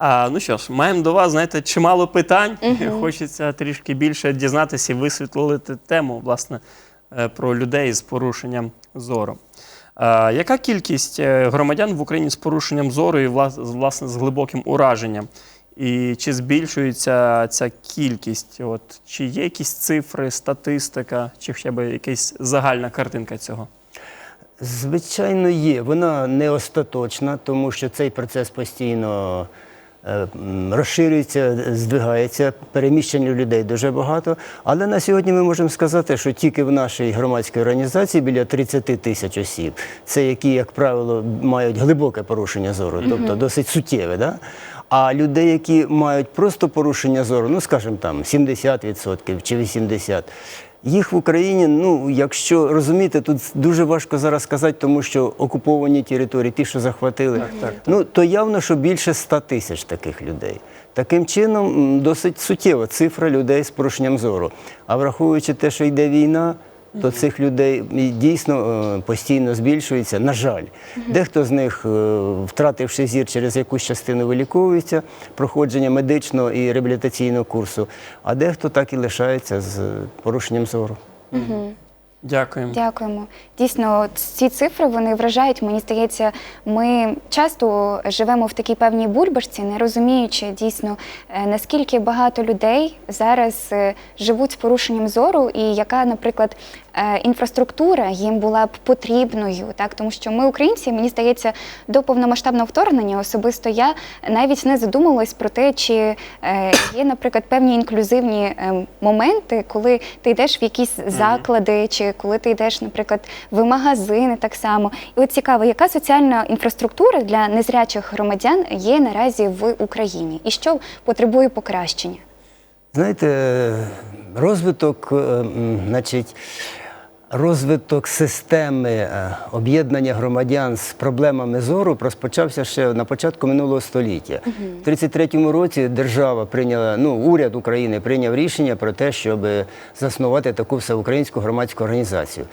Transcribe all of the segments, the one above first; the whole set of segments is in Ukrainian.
А, ну що ж, маємо до вас, знаєте, чимало питань. Хочеться трішки більше дізнатися і висвітлити тему, власне, е, про людей з порушенням зору. А, яка кількість е, громадян в Україні з порушенням зору і власне з глибоким ураженням? І чи збільшується ця кількість? От, чи є якісь цифри, статистика, чи хоча б якась загальна картинка цього? Звичайно, є. Вона не остаточна, тому що цей процес постійно розширюється, здвигається, переміщення людей дуже багато. Але на сьогодні ми можемо сказати, що тільки в нашій громадській організації біля 30 тисяч осіб, це які, як правило, мають глибоке порушення зору, тобто досить суттєве. Да? А людей, які мають просто порушення зору, ну скажімо там 70% чи 80%, їх в Україні, ну якщо розумієте, тут дуже важко зараз сказати, тому що окуповані території, ті, що захватили, так, так. ну то явно, що більше 100 тисяч таких людей. Таким чином, досить суттєва цифра людей з порушенням зору. А враховуючи те, що йде війна, то цих людей дійсно е, постійно збільшується. На жаль, дехто з них, е, втративши зір через якусь частину, виліковується проходження медичного і реабілітаційного курсу, а дехто так і лишається з порушенням зору. Дякуємо. Дякуємо. Дійсно, ці цифри вони вражають. Мені здається, ми часто живемо в такій певній бульбашці, не розуміючи дійсно е, наскільки багато людей зараз е, живуть з порушенням зору, і яка, наприклад, е, інфраструктура їм була б потрібною, так тому що ми, українці, мені здається, до повномасштабного вторгнення особисто я навіть не задумувалась про те, чи є, наприклад, певні інклюзивні моменти, коли ти йдеш в якісь заклади, чи коли ти йдеш, наприклад, в магазини так само. І от цікаво, яка соціальна інфраструктура для незрячих громадян є наразі в Україні, і що потребує покращення? Знаєте, розвиток, е, значить, розвиток системи е, об'єднання громадян з проблемами зору розпочався ще на початку минулого століття. У 33-му році держава прийняла, ну, уряд України прийняв рішення про те, щоб заснувати таку всеукраїнську громадську організацію.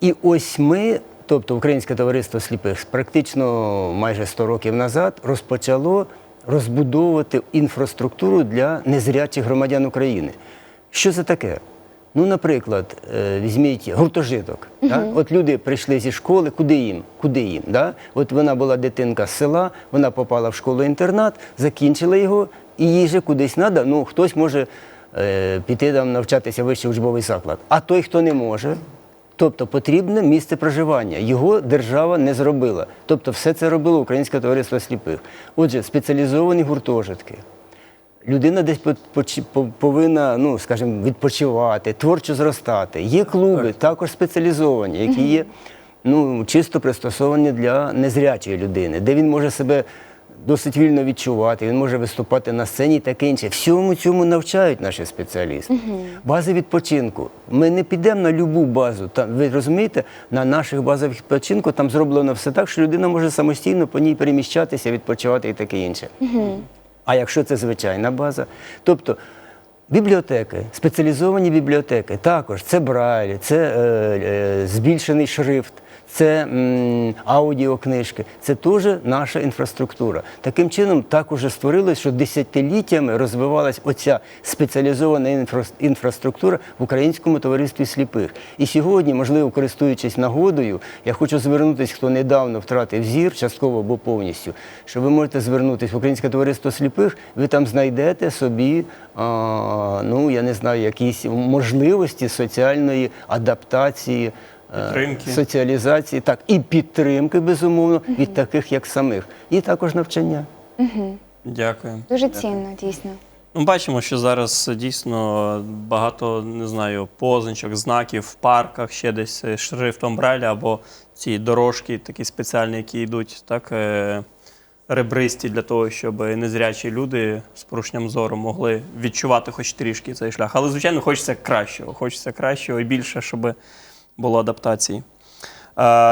І ось ми, тобто Українське товариство сліпих, практично майже 100 років назад розпочало розбудовувати інфраструктуру для незрячих громадян України. Що це таке? Ну, наприклад, е, візьміть гуртожиток. Да? От люди прийшли зі школи, куди їм? Куди їм? Да? От вона була дитинка з села, вона попала в школу-інтернат, закінчила його, і їй же кудись треба. Ну, хтось може е, піти там навчатися в вищий учбовий заклад. А той, хто не може, Тобто потрібне місце проживання. Його держава не зробила. Тобто все це робило Українське товариство сліпих. Отже, спеціалізовані гуртожитки. Людина десь по- повинна, ну, скажімо, відпочивати, творчо зростати. Є клуби, також спеціалізовані, які є ну, чисто пристосовані для незрячої людини, де він може себе досить вільно відчувати, він може виступати на сцені і таке інше. Всьому цьому навчають наші спеціалісти. Бази відпочинку. Ми не підемо на любу базу. Там, ви розумієте, на наших базах відпочинку там зроблено все так, що людина може самостійно по ній переміщатися, відпочивати і таке інше. А якщо це звичайна база, тобто бібліотеки, спеціалізовані бібліотеки, також це Брайлі, це е, е, збільшений шрифт, це м, аудіокнижки, це теж наша інфраструктура. Таким чином, так уже створилось, що десятиліттями розвивалась оця спеціалізована інфра- інфраструктура в українському товаристві сліпих. І сьогодні, можливо, користуючись нагодою, я хочу звернутися, хто недавно втратив зір, частково або повністю, що ви можете звернутися в Українське товариство сліпих, ви там знайдете собі, ну я не знаю, якісь можливості соціальної адаптації. е, Підтримки. Соціалізації, так, і підтримки, безумовно, від таких, як самих, і також навчання. Дякуємо. Дуже цінно, дійсно. Ну, бачимо, що зараз дійсно багато не знаю, позначок, знаків в парках, ще десь е, шрифтом Брайля або ці дорожки такі спеціальні, які йдуть, так, е, ребристі для того, щоб незрячі люди з порушенням зору могли відчувати хоч трішки цей шлях. Але, звичайно, хочеться кращого. Хочеться кращого і більше, щоб було адаптації.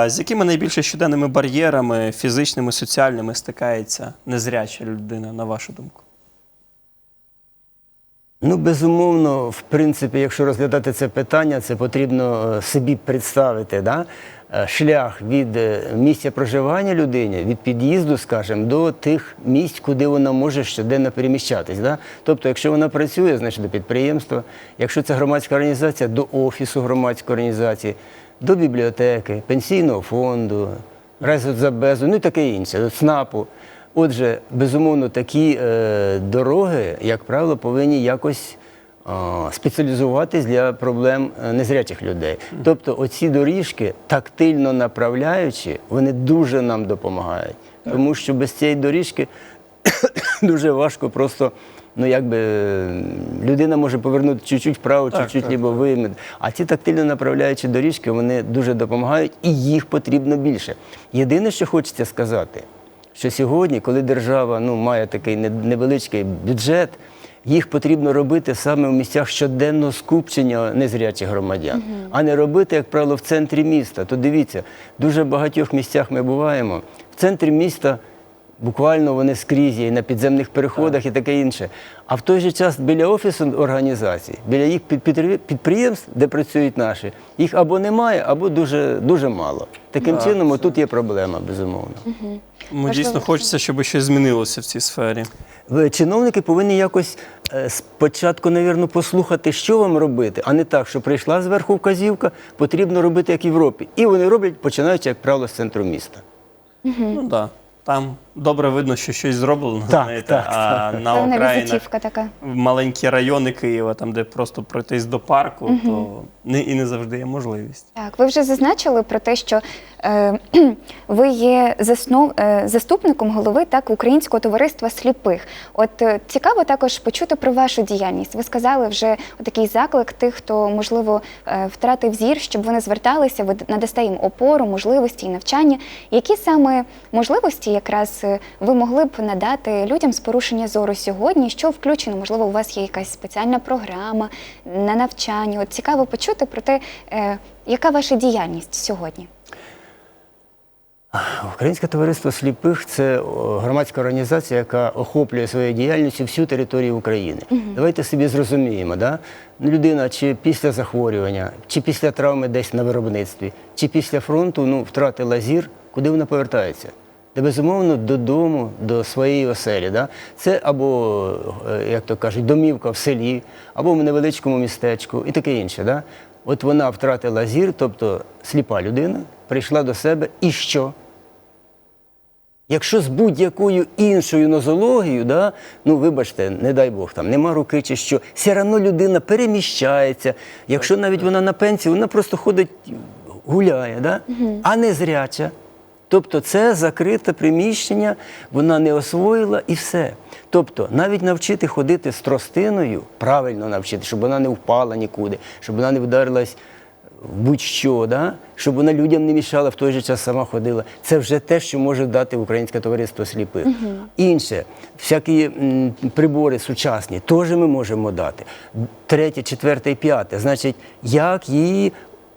З якими найбільше щоденними бар'єрами, фізичними, соціальними стикається незряча людина, на вашу думку? Ну, безумовно, в принципі, якщо розглядати це питання, це потрібно е, собі представити. Да? Е, шлях від е, місця проживання людини, від під'їзду, скажімо, до тих місць, куди вона може щоденно переміщатись. Да? Тобто, якщо вона працює, значить до підприємства, якщо це громадська організація, до офісу громадської організації, до бібліотеки, пенсійного фонду, райсоцзабезу, ну і таке інше, до ЦНАПу. Отже, безумовно, такі е, дороги, як правило, повинні якось спеціалізуватись для проблем е, незрячих людей. Тобто, оці доріжки, тактильно направляючи, вони дуже нам допомагають. Тому що без цієї доріжки дуже важко просто. Ну, якби людина може повернути чуть-чуть вправо, чуть-чуть так, лівовими. А ці тактильно направляючі доріжки вони дуже допомагають і їх потрібно більше. Єдине, що хочеться сказати, що сьогодні, коли держава ну, має такий невеличкий бюджет, їх потрібно робити саме в місцях щоденного скупчення незрячих громадян, а не робити, як правило, в центрі міста. То дивіться, дуже багатьох місцях ми буваємо. В центрі міста буквально вони скрізь є, і на підземних переходах і таке інше. А в той же час біля офісу організацій, біля їх підприємств, де працюють наші, їх або немає, або дуже, дуже мало. Таким чином, тут є проблема, безумовно. Тому дійсно хочеться, щоб щось змінилося в цій сфері. Ви- Чиновники повинні якось е, спочатку, навірно, послухати, що вам робити, а не так, що прийшла зверху вказівка, потрібно робити як в Європі. І вони роблять, починаючи, як правило, з центру міста. Ну так. Да. Там добре видно, що щось зроблено, Так, знаєте, так, а на Певна окраїнах візитівка така. маленькі райони Києва, там, де просто пройтись до парку, то не, і не завжди є можливість. Так, ви вже зазначили про те, що е, ви є заснов, е, заступником голови так Українського товариства сліпих. От е, цікаво також почути про вашу діяльність. Ви сказали вже такий заклик тих, хто можливо е, втратив зір, щоб вони зверталися, ви надасте їм опору, можливості і навчання. Які саме можливості якраз ви могли б надати людям з порушення зору сьогодні? Що включено? Можливо, у вас є якась спеціальна програма на навчання? От цікаво почути про те, е, яка ваша діяльність сьогодні? Українське товариство сліпих це громадська організація, яка охоплює своєю діяльністю всю територію України. Давайте собі зрозуміємо, да? Людина чи після захворювання, чи після травми десь на виробництві, чи після фронту ну, втратила зір, куди вона повертається? Та безумовно додому, до своєї оселі. Да? Це або, е, як то кажуть, домівка в селі, або в невеличкому містечку і таке інше. Да? От вона втратила зір, тобто сліпа людина, прийшла до себе і що? Якщо з будь-якою іншою нозологією, да, ну вибачте, не дай Бог, там нема руки чи що, все одно людина переміщається. Якщо навіть вона на пенсії, вона просто ходить, гуляє, да? а не зряча. Тобто це закрите приміщення, вона не освоїла і все. Тобто навіть навчити ходити з тростиною, правильно навчити, щоб вона не впала нікуди, щоб вона не вдарилась в будь-що, да? щоб вона людям не мішала, в той же час сама ходила. Це вже те, що може дати Українське товариство сліпих. Інше, всякі м, прибори сучасні, теж ми можемо дати. Третє, четверте і п'яте. Значить, як її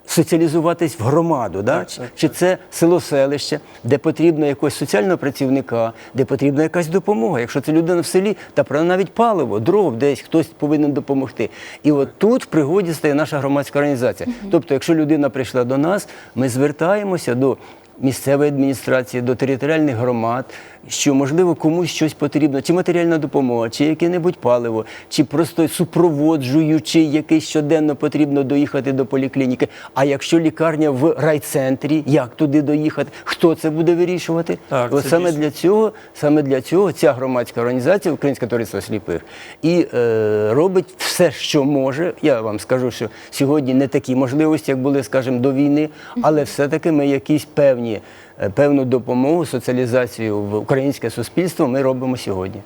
соціалізуватись в громаду, да? чи, так. це село-селище, де потрібно якогось соціального працівника, де потрібна якась допомога. Якщо це людина в селі, та про навіть паливо, дров десь хтось повинен допомогти. І от тут в пригоді стає наша громадська організація. Тобто, якщо людина прийшла до нас, ми звертаємося до місцевої адміністрації, до територіальних громад, що можливо комусь щось потрібно, чи матеріальна допомога, чи яке-небудь паливо, чи просто супроводжуючи, який щоденно потрібно доїхати до поліклініки. А якщо лікарня в райцентрі, як туди доїхати? Хто це буде вирішувати? Так, От саме дійсно. для цього, саме для цього ця громадська організація Українське товариство сліпих і е, робить все, що може. Я вам скажу, що сьогодні не такі можливості, як були, скажімо, до війни, але все-таки ми якісь певні, е, певну допомогу, соціалізацію в українське суспільство ми робимо сьогодні.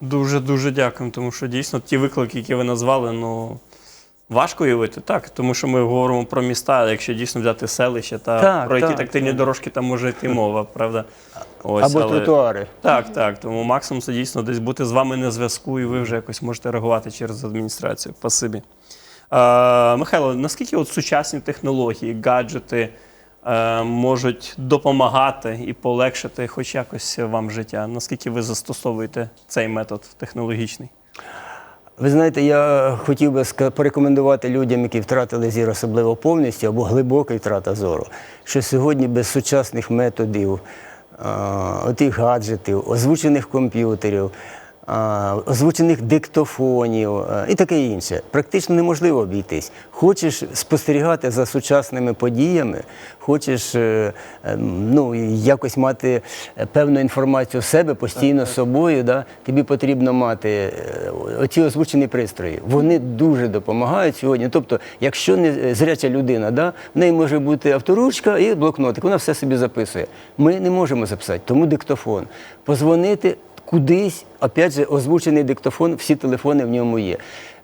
Дуже дуже дякуємо, тому що дійсно ті виклики, які ви назвали, ну важко уявити, так. Тому що ми говоримо про міста, якщо дійсно взяти селище та Так, про які так, тактильні так. дорожки там може йти мова, правда? Ось, Або але- тротуари. Так, так. Тому максимум це дійсно десь бути з вами на зв'язку, і ви вже якось можете реагувати через адміністрацію. Спасибі. Е, Михайло, наскільки от сучасні технології, гаджети можуть допомагати і полегшити хоч якось вам життя? Наскільки ви застосовуєте цей метод технологічний? Ви знаєте, я хотів би порекомендувати людям, які втратили зір, особливо повністю або глибока втрата зору, що сьогодні без сучасних методів, отих гаджетів, озвучених комп'ютерів, озвучених диктофонів і таке інше, практично неможливо обійтись. Хочеш спостерігати за сучасними подіями, хочеш е, е, ну, якось мати е, певну інформацію в себе постійно з собою, да? тобі потрібно мати е, оці озвучені пристрої. Вони дуже допомагають сьогодні. Тобто, якщо не е, зряча людина, да, в неї може бути авторучка і блокнотик, вона все собі записує. Ми не можемо записати, тому диктофон. Позвонити кудись, опять же, озвучений диктофон, всі телефони в ньому є.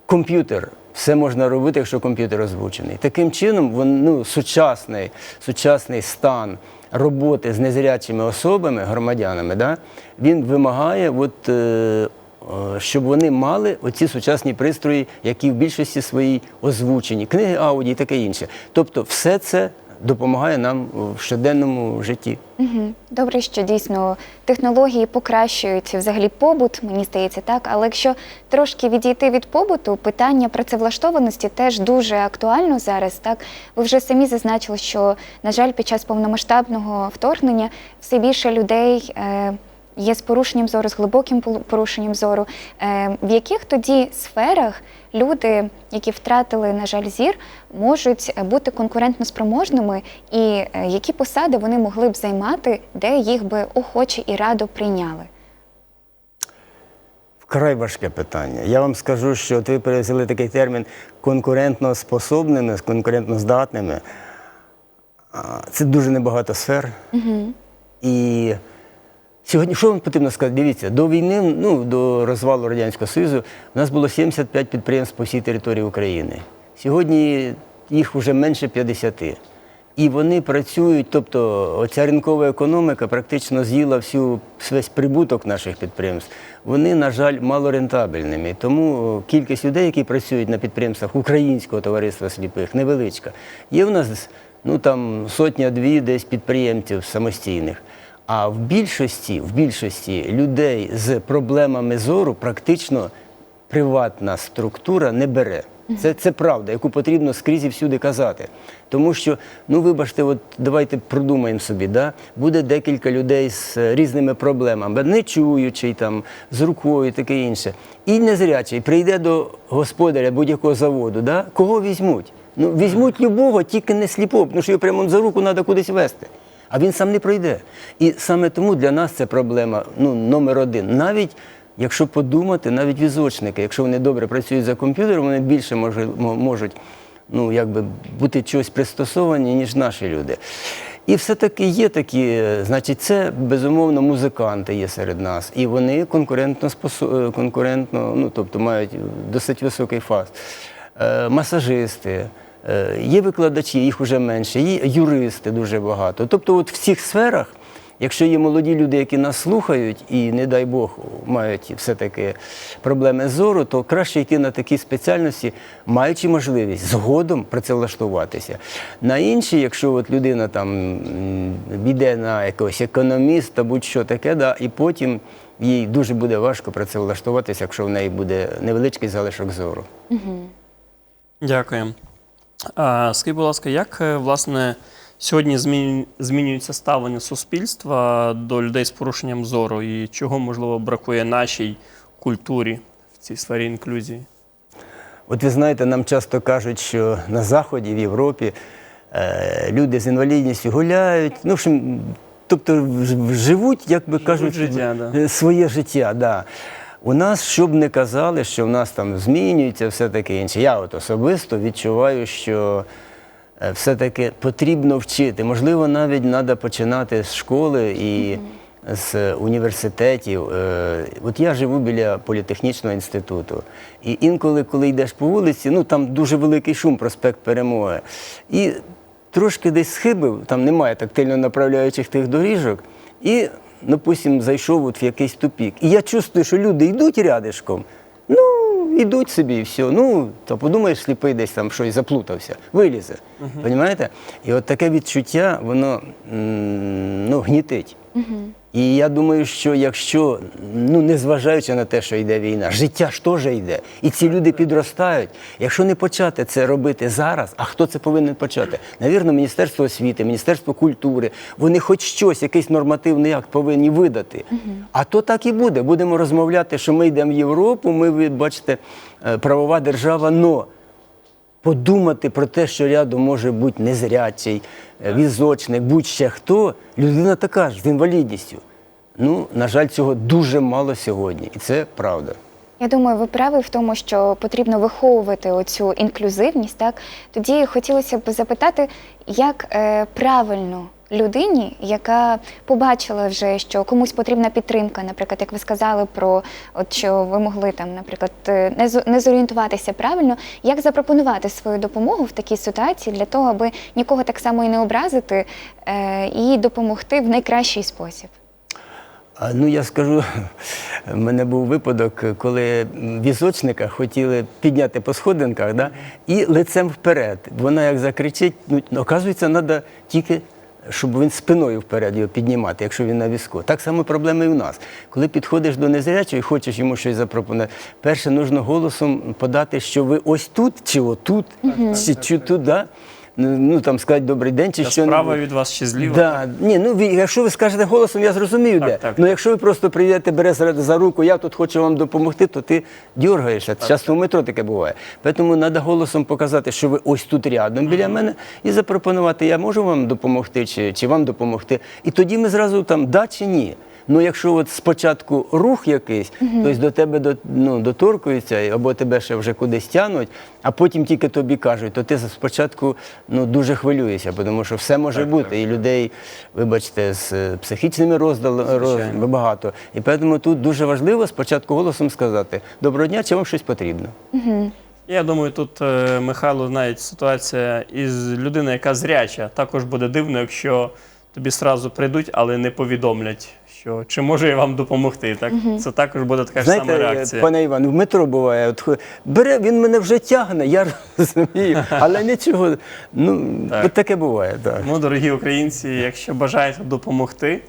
Комп'ютер. Все можна робити, якщо комп'ютер озвучений. Таким чином, вон, ну, сучасний, сучасний стан роботи з незрячими особами, громадянами, да, він вимагає, от, е, е, щоб вони мали оці сучасні пристрої, які в більшості своїй озвучені, книги ауді і таке інше. Тобто, все це допомагає нам в щоденному житті. Добре, що дійсно технології покращують взагалі побут, мені здається, так. Але якщо трошки відійти від побуту, питання працевлаштованості теж дуже актуально зараз. Так, ви вже самі зазначили, що на жаль, під час повномасштабного вторгнення все більше людей. Е- Є з порушенням зору, з глибоким порушенням зору. Е, в яких тоді сферах люди, які втратили, на жаль, зір, можуть е, бути конкурентно спроможними, і е, які посади вони могли б займати, де їх би охоче і радо прийняли? Вкрай важке питання. Я вам скажу, що от ви перевели такий термін конкурентно способними, конкурентно здатними. Це дуже небагато сфер. І сьогодні, що вам потрібно сказати? Дивіться, до війни, ну, до розвалу Радянського Союзу, у нас було 75 підприємств по всій території України. Сьогодні їх вже менше 50. І вони працюють, тобто оця ринкова економіка практично з'їла всю весь прибуток наших підприємств. Вони, на жаль, малорентабельними. Тому е, кількість людей, які працюють на підприємствах Українського товариства сліпих, невеличка. Є в нас ну, там, сотня-дві десь підприємців самостійних. А в більшості, в більшості людей з проблемами зору практично приватна структура не бере. Це, це правда, яку потрібно скрізь і всюди казати. Тому що, ну вибачте, от давайте продумаємо собі, да? буде декілька людей з е, різними проблемами, не чуючий, там, з рукою таке інше. І незрячий прийде до господаря будь-якого заводу, да? кого візьмуть? Ну, візьмуть любого, тільки не сліпого, тому що його прямо за руку треба кудись вести. А він сам не пройде. І саме тому для нас це проблема ну, номер один. Навіть якщо подумати, навіть візочники, якщо вони добре працюють за комп'ютером, вони більше можуть ну, якби бути чогось пристосовані, ніж наші люди. І все-таки є такі, е, значить, це безумовно музиканти є серед нас, і вони конкурентно е, конкурентно, ну тобто мають досить високий фас. Е, Масажисти, є викладачі, їх вже менше, є юристи дуже багато. Тобто, от в цих сферах Якщо є молоді люди, які нас слухають і, не дай Бог, мають все-таки проблеми з зору, то краще йти на такі спеціальності, маючи можливість згодом працевлаштуватися. На інші, якщо от людина там м, йде на якогось економіста, будь-що таке, да, і потім їй дуже буде важко працевлаштуватися, якщо в неї буде невеличкий залишок зору. Дякую. Скажіть, будь ласка, як е, власне сьогодні змінюється ставлення суспільства до людей з порушенням зору і чого можливо бракує нашій культурі в цій сфері інклюзії? От ви знаєте, нам часто кажуть, що на Заході, в Європі е, люди з інвалідністю гуляють, ну, в общем, тобто живуть, як би кажуть, життя, да. е, своє життя. Да. У нас, щоб не казали, що в нас там змінюється все таке інше. Я от особисто відчуваю, що е, все-таки потрібно вчити. Можливо, навіть треба починати з школи і з університетів. Е, От я живу біля політехнічного інституту. І інколи, коли йдеш по вулиці, ну там дуже великий шум, проспект Перемоги. І трошки десь схибив, там немає тактильно направляючих тих доріжок. І, допустим, зайшов от в якийсь тупік. І я чувствую, що люди йдуть рядишком. Ну, йдуть собі і все. Ну, то подумаєш, сліпий десь там щось заплутався, вилізе. Понімаєте? І от таке відчуття, воно м, ну, гнітить. І я думаю, що якщо, ну незважаючи на те, що йде війна, життя ж теж йде. І ці люди підростають. Якщо не почати це робити зараз, а хто це повинен почати? Навірно, Міністерство освіти, Міністерство культури, вони хоч щось, якийсь нормативний акт повинні видати. А то так і буде. Будемо розмовляти, що ми йдемо в Європу, ми, бачите, е, правова держава, но подумати про те, що рядом може бути незрячий, е, візочник, будь-ще хто, людина така ж з інвалідністю. Ну, на жаль, цього дуже мало сьогодні, і це правда. Я думаю, ви праві в тому, що потрібно виховувати оцю інклюзивність. Так тоді хотілося б запитати, як е, правильно людині, яка побачила вже, що комусь потрібна підтримка, наприклад, як ви сказали про от що ви могли там, наприклад, е, не зо- не зорієнтуватися правильно, як запропонувати свою допомогу в такій ситуації для того, аби нікого так само і не образити, е, і допомогти в найкращий спосіб. Ну, я скажу, в мене був випадок, коли візочника хотіли підняти по сходинках, да, і лицем вперед. Вона як закричить, ну, оказується, треба тільки, щоб він спиною вперед його піднімати, якщо він на візку. Так само проблема і в нас. Коли підходиш до незрячого і хочеш йому щось запропонувати, перше нужно голосом подати, що ви ось тут, чи отут, чи, чи тут, да? Ну, ну, там сказати добрий день, чи що справа від вас чи зліва. Да. Ні, ну ви- якщо ви скажете голосом, я зрозумію, Так, де. так. Ну якщо ви просто прийдете, бере за, руку, я тут хочу вам допомогти, то ти дергаєшся. Часто в метро таке буває. Тому треба голосом показати, що ви ось тут рядом біля мене, і запропонувати, я можу вам допомогти, чи, чи вам допомогти. І тоді ми зразу там да чи ні. Ну, якщо от спочатку рух якийсь, тобто до тебе до, ну, доторкуються, або тебе ще вже кудись тягнуть, а потім тільки тобі кажуть, то ти спочатку ну, дуже хвилюєшся, тому що все може бути. І людей, вибачте, з е, психічними роздалами багато. І тому тут дуже важливо спочатку голосом сказати: Доброго дня, чи вам щось потрібно? Я думаю, тут е, Михайло навіть ситуація із людиною, яка зряча, також буде дивно, якщо тобі сразу прийдуть, але не повідомлять, що чи можу я вам допомогти. Так це також буде така ж сама реакція. пане Іван, в метро буває, от бере, він мене вже тягне, я розумію, але нічого. Ну, Так. от таке буває, так. Тому, дорогі українці, якщо бажаєте допомогти,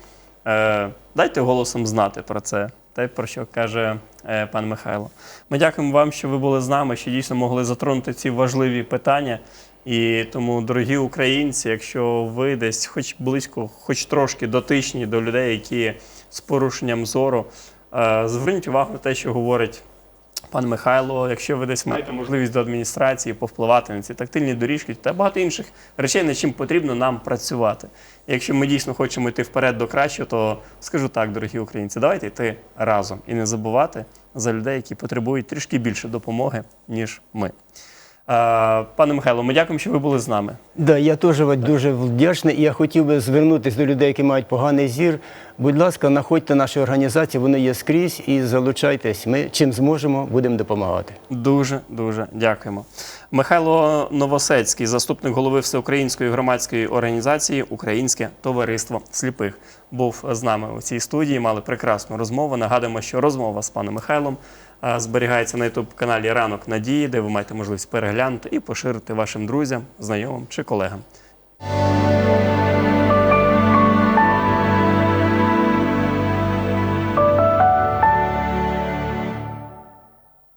е, дайте голосом знати про це. Те, про що каже е, пан Михайло. Ми дякуємо вам, що ви були з нами, що дійсно могли затронути ці важливі питання. І тому, дорогі українці, якщо ви десь хоч близько, хоч трошки дотичні до людей, які з порушенням зору, е, зверніть увагу на те, що говорить Пан Михайло, якщо ви десь маєте можливість до адміністрації повпливати на ці тактильні доріжки та багато інших речей, над чим потрібно нам працювати. Якщо ми дійсно хочемо йти вперед до кращого, то скажу так, дорогі українці, давайте йти разом і не забувати за людей, які потребують трішки більше допомоги, ніж ми. Е, Пане Михайло, ми дякуємо, що ви були з нами. Да, я теж дуже вдячний. І я хотів би звернутися до людей, які мають поганий зір. Будь ласка, знаходьте наші організації, вони є скрізь і залучайтесь. Ми чим зможемо, будемо допомагати. Дуже дуже дякуємо. Михайло Новосецький, заступник голови всеукраїнської громадської організації Українське товариство сліпих, був з нами у цій студії. Мали прекрасну розмову. Нагадуємо, що розмова з паном Михайлом зберігається на youtube каналі Ранок Надії, де ви маєте можливість переглянути і поширити вашим друзям, знайомим чи колегам.